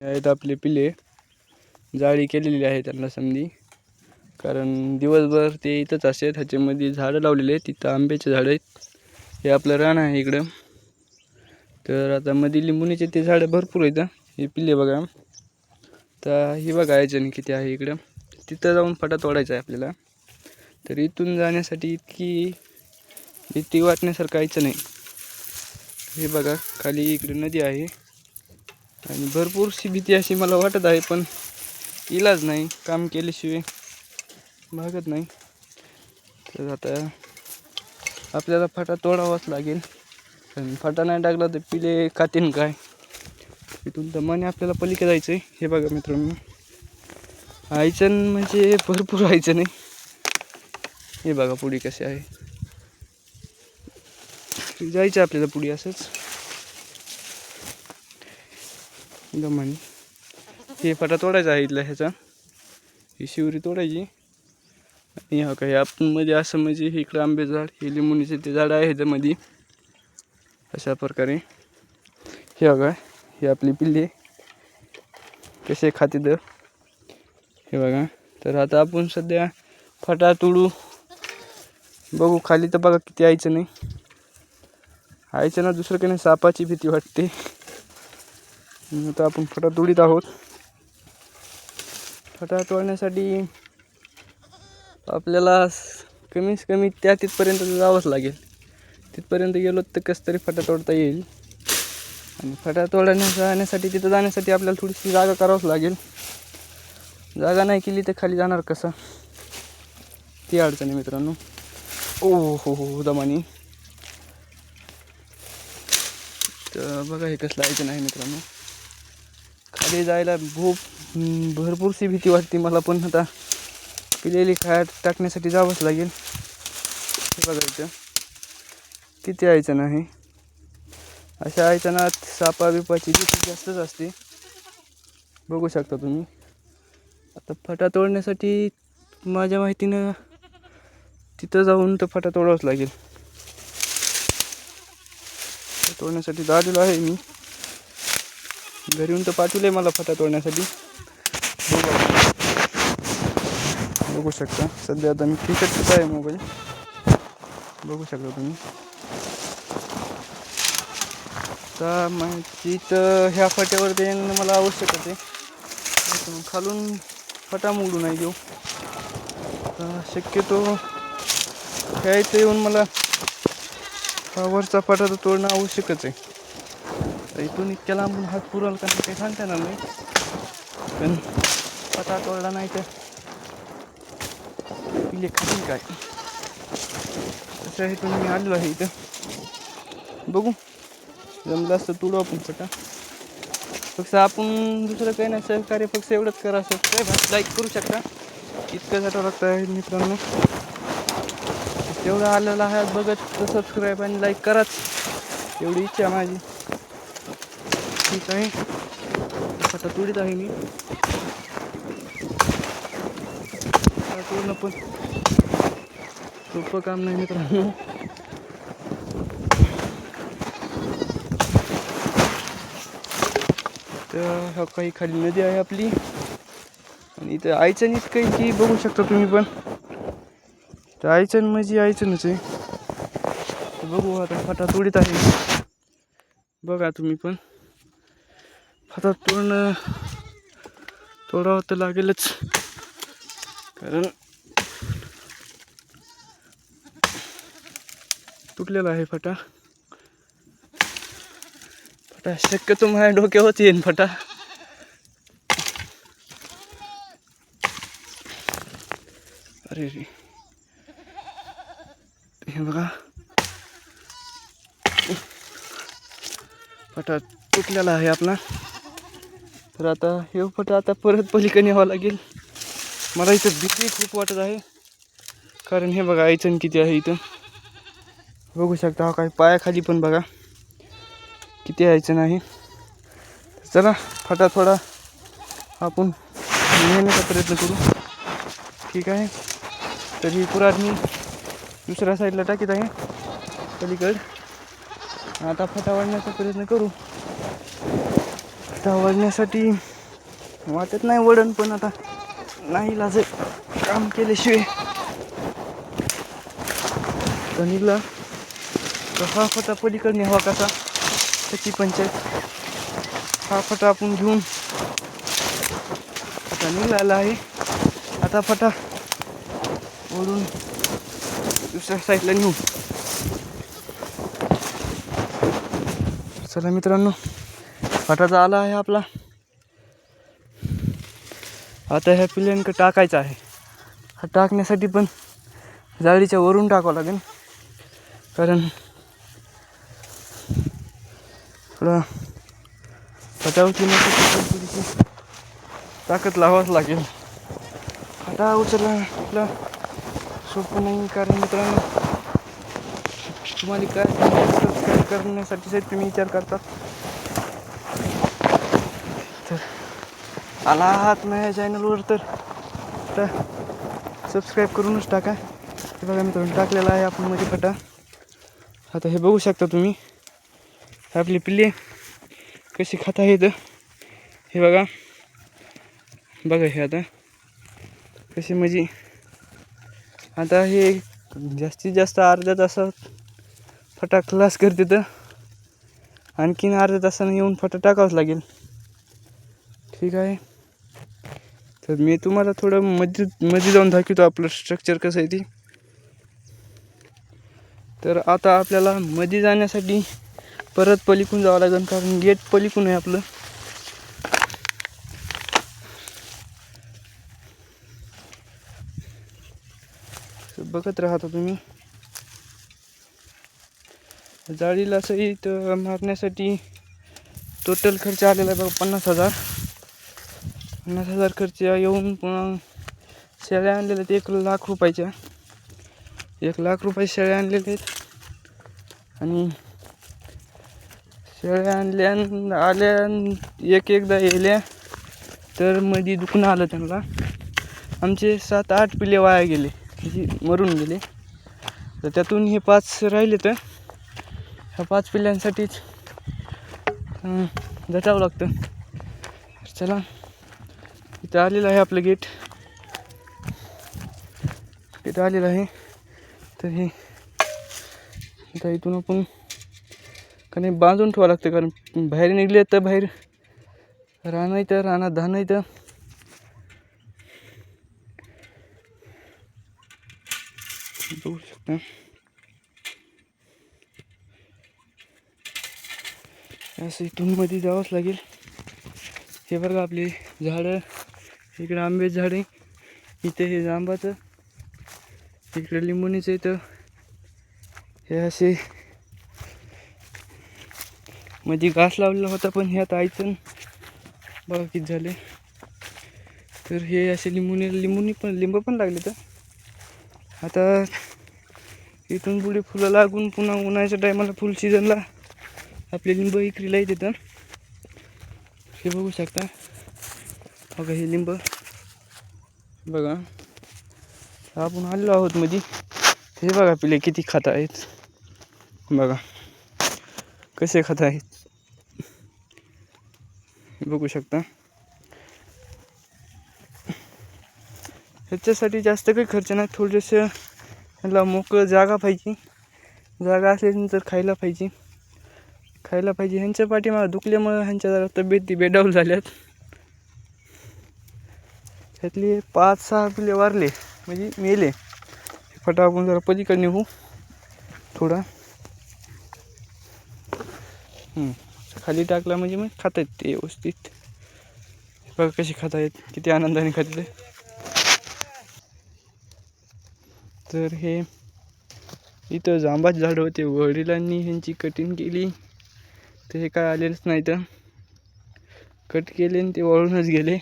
आहेत आपले पिले जाळी केलेली आहे त्यांना समधी. कारण दिवसभर ते इथंच असतात. ह्याच्यामध्ये झाडं लावलेले आहेत. तिथं आंब्याचे झाडं आहेत. हे आपलं रान आहे इकडं. तर आता मध्ये लिंबुनीचे ते झाडं भरपूर आहेत हे. पिल्ले बघा. तर ही बघा याच्याने किती आहे इकडं. तिथं जाऊन फटा तोडायचा आहे आपल्याला. तर इथून जाण्यासाठी इतकी भीती वाटण्यासारखं काहीच नाही. हे बघा खाली इकडे नदी आहे. आणि भरपूरशी भीती अशी मला वाटत आहे पण इलाज नाही काम केल्याशिवाय भागत नाही. तर आता आपल्याला फाटा तोडावाच लागेल. आणि फाटा नाही टाकला तर पिले खातीन काय? इथून तर आपल्याला पलीकडे जायचं आहे हे बघा मित्रांनो. आयचन म्हणजे भरपूर आयचण नाही. हे बघा पुढे कसे आहे. जायचं आपल्याला पुढे असंच. गमानी हे फटा तोडायचा आहे इथला ह्याचा. ही शिवरी तोडायची. आणि हा काही आपण मध्ये असं म्हणजे हे इकडं आंबे झाड हे लिंबुनीचे ते झाड आहे ह्याच्यामध्ये. अशा प्रकारे. हे बघा हे आपली पिल्ले. कसे खाते तर हे बघा तर आता आपण सध्या फटा तोडू. बघू खाली तर बघा किती यायचं नाही. यायचं ना दुसरं काही नाही सापाची भीती वाटते. आता आपण फटा तोडीत आहोत. फटा तोडण्यासाठी आपल्याला कमीत कमी त्या तिथपर्यंत जावंच लागेल. तिथपर्यंत गेलो तर कसं तरी फटा तोडता येईल. आणि फटा तोडण्या जाण्यासाठी तिथं जाण्यासाठी आपल्याला थोडीशी जागा करावंच लागेल. जागा नाही केली तर खाली जाणार कसं? ती अडचण आहे मित्रांनो. ओ हो हो, हो दमानी. तर बघा हे कसलं ऐकून नाही मित्रांनो. खाली जायला खूप भरपूरशी भीती वाटते मला पण आता. पिलेली खायात टाकण्यासाठी जावंच लागेल. बघायचं किती यायचं नाही अशा आयचनात सापा बिपाची भीती जास्तच असते. बघू शकता तुम्ही. आता फटा तोडण्यासाठी माझ्या माहितीनं तिथं जाऊन तर फटा तोडावंच लागेल. तोडण्यासाठी आलेलो आहे मी. घरी येऊन तर पाठवले मला फटा तोडण्यासाठी. बघू शकता. सध्या आता मी क्रिकेट आहे मोबाईल बघू शकता तुम्ही. तर माझी तर ह्या फट्यावर येणं मला आवश्यक होते. खालून फटा मोडू नाही घेऊ तर शक्यतो ह्या इथं येऊन मला पॉवरचा वरचा तर तोडणं आवश्यकच आहे. तर इथून इतक्या लांबून हात पुरल का ते काही सांगता येणार नाही पण पता तोडला नाही तर. पिले खाली काय? तसं इथून मी आलेलो आहे इथं. बघू. जमलं असतं तुडू आपण पटा फक्त आपण दुसरं काही नाही. सहकार्य फक्त एवढंच करा. काय लाईक करू शकता. इतकं झाडं लागतं आहे मित्रांनो. तेवढं आलेलं आहे. बघत सबस्क्राईब आणि लाईक कराच. एवढी इच्छा माझी. ठीक आहे. आता तुडीत आहे मी. आता पूर्ण पण सोपं काम नाही मित्रांनो. तर हा काही खाली नदी आहे आपली. आणि इथं आयचण इतकं की बघू शकता तुम्ही पण. तर आयचण म्हणजे आयचणच आहे. तर बघू आता फाटा तोडीत आहे. बघा तुम्ही पण. आता तोडणं तोडावं तर लागेलच. कारण तुटलेला आहे फटा. फटा शक्यतो माझ्या डोक्यावरती येईन फटा. अरे रे. हे बघा. फटा तुटलेला आहे आपला. तर आता हे फट आता परत पलीकडे न्यावं लागेल. मला इथं भीती खूप वाटत आहे. कारण हे बघा आयचण किती आहे इथं. बघू शकता हा काय पायाखाली पण बघा. किती यायचं आहे चला फटा थोडा. आपण नेण्याचा प्रयत्न करू. ठीक आहे. तर ही कुराड मी दुसऱ्या साईडला टाकीत आहे. पलीकड. आता फटा वाढण्याचा प्रयत्न करू. आता वळण्यासाठी वाटत नाही वडण पण आता नाही लाज काम केल्याशिवाय. तर कसा हा फटा पलीकडे हवा कसा? त्याची पंचायत. हा फटा आपण घेऊन आता निघाला आहे. आता फटा ओढून दुसऱ्या साईडला नेऊ. चला मित्रांनो फटाचा आला आहे आपला. आता ह्या पिल्यांक टाकायचं आहे. हा टाकण्यासाठी पण जाळीच्या वरून टाकावं लागेल. कारण थोडा फटा उचलण्यासाठी ताकद लावावंच लागेल. फटा उचलला आपला सोपं नाही कारण मित्रांनो तुम्हाला काय करण्यासाठी तुम्ही विचार करतात आला आहात माझ्या चॅनलवर तर. तर सबस्क्राईब करूनच टाका. हे बघा मी तुम्ही टाकलेला आहे आपण मध्ये फटा. आता हे बघू शकता तुम्ही. आपली पिल्ले कशी खाता आहेत. हे बघा. बघा हे आता कशी म्हणजे आता हे जास्तीत जास्त अर्ध्या तासात फटा क्लास करते तर. आणखीन अर्ध्या तासानं येऊन फटा टाकावंच लागेल. ठीक आहे. तर मी तुम्हाला थोडं मध्ये मध्ये जाऊन दाखवतो आपलं स्ट्रक्चर कसं आहे ती. तर आता आपल्याला मध्ये जाण्यासाठी परत पलिकून जावं लागेल कारण गेट पलिकून आहे आपलं. बघत राहता तुम्ही. जाळीला सहित मारण्यासाठी टोटल खर्च आलेला आहे बघा पन्नास हजार. पन्नास हजार खर्च येऊन पुन्हा शेळ्या आणलेल्या आहेत. एक लाख रुपयाच्या. एक लाख रुपये शेळ्या आणलेल्या आहेत. आणि शेळ्या आणल्या आल्या एक एकदा येल्या तर मध्ये दुखणं आलं त्यांना. आमचे सात आठ पिले वाया गेले. म्हणजे मरून गेले. तर त्यातून हे पाच राहिले तर ह्या पाच पिल्यांसाठीच जटावं लागतं. चला. इथं आलेलं आहे आपलं गेट. इथं आलेलं आहे. तर हे आता इथून आपण कारण बांधून ठेवावं लागतं कारण बाहेर निघले तर बाहेर राहणं तर राहणार धानं तर. बघू शकता. असं इथून मध्ये जावंच लागेल. हे बघा आपली झाडं. इकडं आंबे झाड आहे इथे हे जांबाचं इकडे लिंबुणीचं इथं. हे असे म्हणजे घास लावलेला होता पण हे आता आयचं बघा किती झाले. तर हे असे लिंबुनी लिंबुनी पण लिंब पण लागले तर. आता इथून पुढे फुलं लागून पुन्हा उन्हाळ्याच्या टायमाला फुल सीझनला आपले लिंब इकरीला येते तर हे बघू शकता. बघा हे लिंब. बघा. आपण आलेलो आहोत मध्ये हे बघा पिले किती खात आहेत. बघा. कसे खात आहेत. बघू शकता. ह्याच्यासाठी जास्त काही खर्च नाही. थोडंसं ह्याला मोकळं जागा पाहिजे. जागा असल्यानंतर खायला पाहिजे. खायला पाहिजे. ह्यांच्या पाठीमागं दुखल्यामुळं ह्यांच्या जरा तब्येती बेडाऊल झाल्यात. त्यातले पाच सहा पिले वारले. म्हणजे मेले. फटा आपण जरा पलीकडे निघू थोडा. खाली टाकला म्हणजे मग खात आहेत ते व्यवस्थित. बघा कसे खाता येत किती आनंदाने खाते तर हे इथं जांबाचे झाड होते. वडिलांनी ह्यांची कटिंग केली. तर हे काय आलेलंच नाही तर. कट केले आणि ते वळूनच गेले.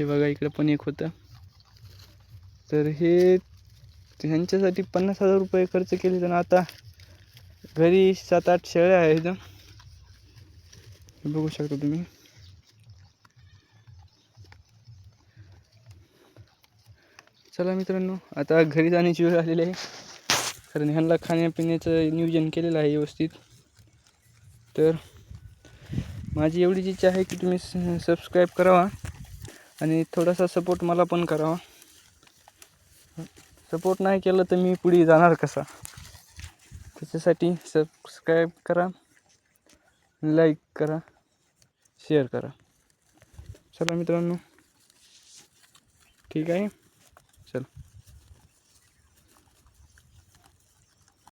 हे बघा इकडं पण एक होतं. तर हे ह्यांच्यासाठी पन्नास हजार रुपये खर्च केले तर आता घरी सात आठ शेळ्या आहेत बघू शकता तुम्ही. चला मित्रांनो आता घरी जाण्याची वेळ आलेली आहे. कारण ह्यांना खाण्यापिण्याचं नियोजन केलेलं आहे व्यवस्थित. तर माझी एवढीच इच्छा आहे की तुम्ही सबस्क्राईब करावा. आणि थोडासा सपोर्ट मला पण करावा. सपोर्ट नाही केलं तर मी पुढे जाणार कसा? त्याच्यासाठी सबस्क्राईब करा लाईक करा शेअर करा. चला मित्रांनो ठीक आहे? चल.